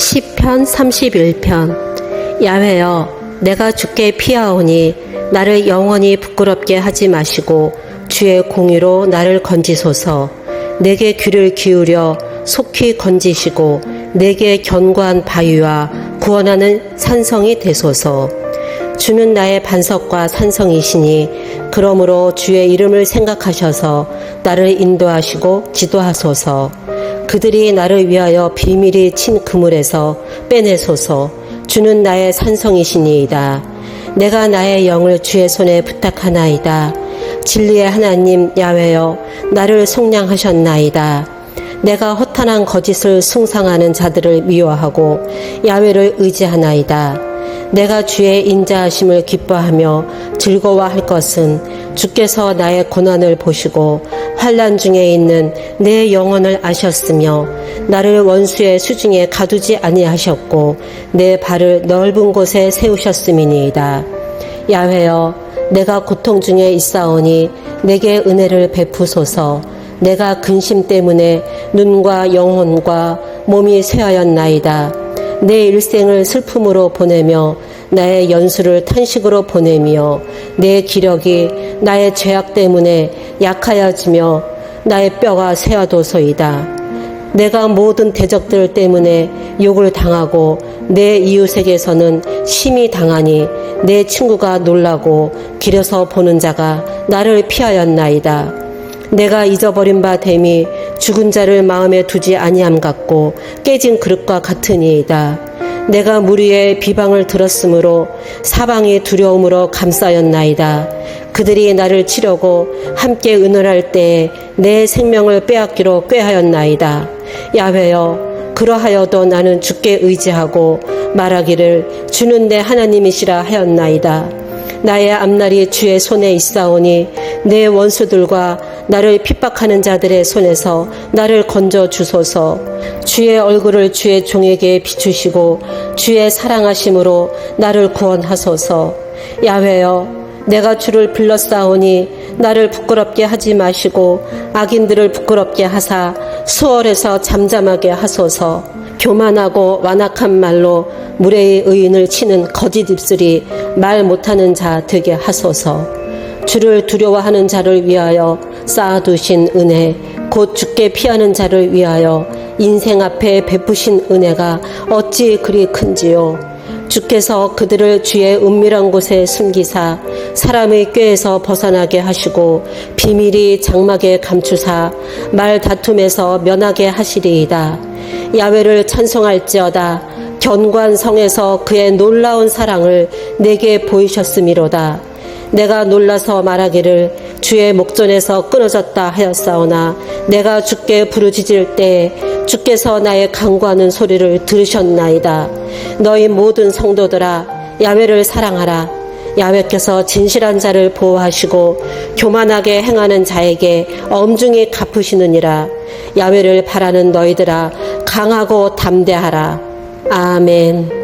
시편 31편. 야훼여 내가 주께 피하오니 나를 영원히 부끄럽게 하지 마시고 주의 공의로 나를 건지소서. 내게 귀를 기울여 속히 건지시고 내게 견고한 바위와 구원하는 산성이 되소서. 주는 나의 반석과 산성이시니 그러므로 주의 이름을 생각하셔서 나를 인도하시고 지도하소서 그들이 나를 위하여 비밀이 친 그물에서 빼내소서. 주는 나의 산성이시니이다. 내가 나의 영을 주의 손에 부탁하나이다. 진리의 하나님 야외여 나를 속량하셨나이다. 내가 허탄한 거짓을 숭상하는 자들을 미워하고 야외를 의지하나이다. 내가 주의 인자하심을 기뻐하며 즐거워할 것은 주께서 나의 고난을 보시고 환란 중에 있는 내 영혼을 아셨으며 나를 원수의 수중에 가두지 아니하셨고 내 발을 넓은 곳에 세우셨음이니이다. 야훼여 내가 고통 중에 있사오니 내게 은혜를 베푸소서 내가 근심 때문에 눈과 영혼과 몸이 쇠하였나이다. 내 일생을 슬픔으로 보내며 나의 연수를 탄식으로 보내며 내 기력이 나의 죄악 때문에 약하여지며 나의 뼈가 쇠하도소이다. 내가 모든 대적들 때문에 욕을 당하고 내 이웃에게서는 심히 당하니 내 친구가 놀라고 길에서 보는 자가 나를 피하였나이다. 내가 잊어버린 바 됨이 죽은 자를 마음에 두지 아니함 같고 깨진 그릇과 같으니이다. 내가 무리의 비방을 들었으므로 사방이 두려움으로 감싸였나이다. 그들이 나를 치려고 함께 은을할 때에 내 생명을 빼앗기로 꾀하였나이다. 야훼여 그러하여도 나는 주께 의지하고 말하기를 주는 내 하나님이시라 하였나이다. 나의 앞날이 주의 손에 있사오니 내 원수들과 나를 핍박하는 자들의 손에서 나를 건져 주소서. 주의 얼굴을 주의 종에게 비추시고 주의 사랑하심으로 나를 구원하소서. 야훼여 내가 주를 불렀사오니 나를 부끄럽게 하지 마시고 악인들을 부끄럽게 하사 수월해서 잠잠하게 하소서. 교만하고 완악한 말로 무례의 의인을 치는 거짓 입술이 말 못하는 자 되게 하소서. 주를 두려워하는 자를 위하여 쌓아두신 은혜, 곧 주께 피하는 자를 위하여 인생 앞에 베푸신 은혜가 어찌 그리 큰지요. 주께서 그들을 주의 은밀한 곳에 숨기사 사람의 꾀에서 벗어나게 하시고 비밀이 장막에 감추사 말 다툼에서 면하게 하시리이다. 야외를 찬송할지어다. 견관 성에서 그의 놀라운 사랑을 내게 보이셨음이로다. 내가 놀라서 말하기를 주의 목전에서 끊어졌다 하였사오나 내가 주께 부르짖을 때 주께서 나의 강구하는 소리를 들으셨나이다. 너희 모든 성도들아 야외를 사랑하라. 야외께서 진실한 자를 보호하시고 교만하게 행하는 자에게 엄중히 갚으시느니라. 야외를 바라는 너희들아 강하고 담대하라. 아멘.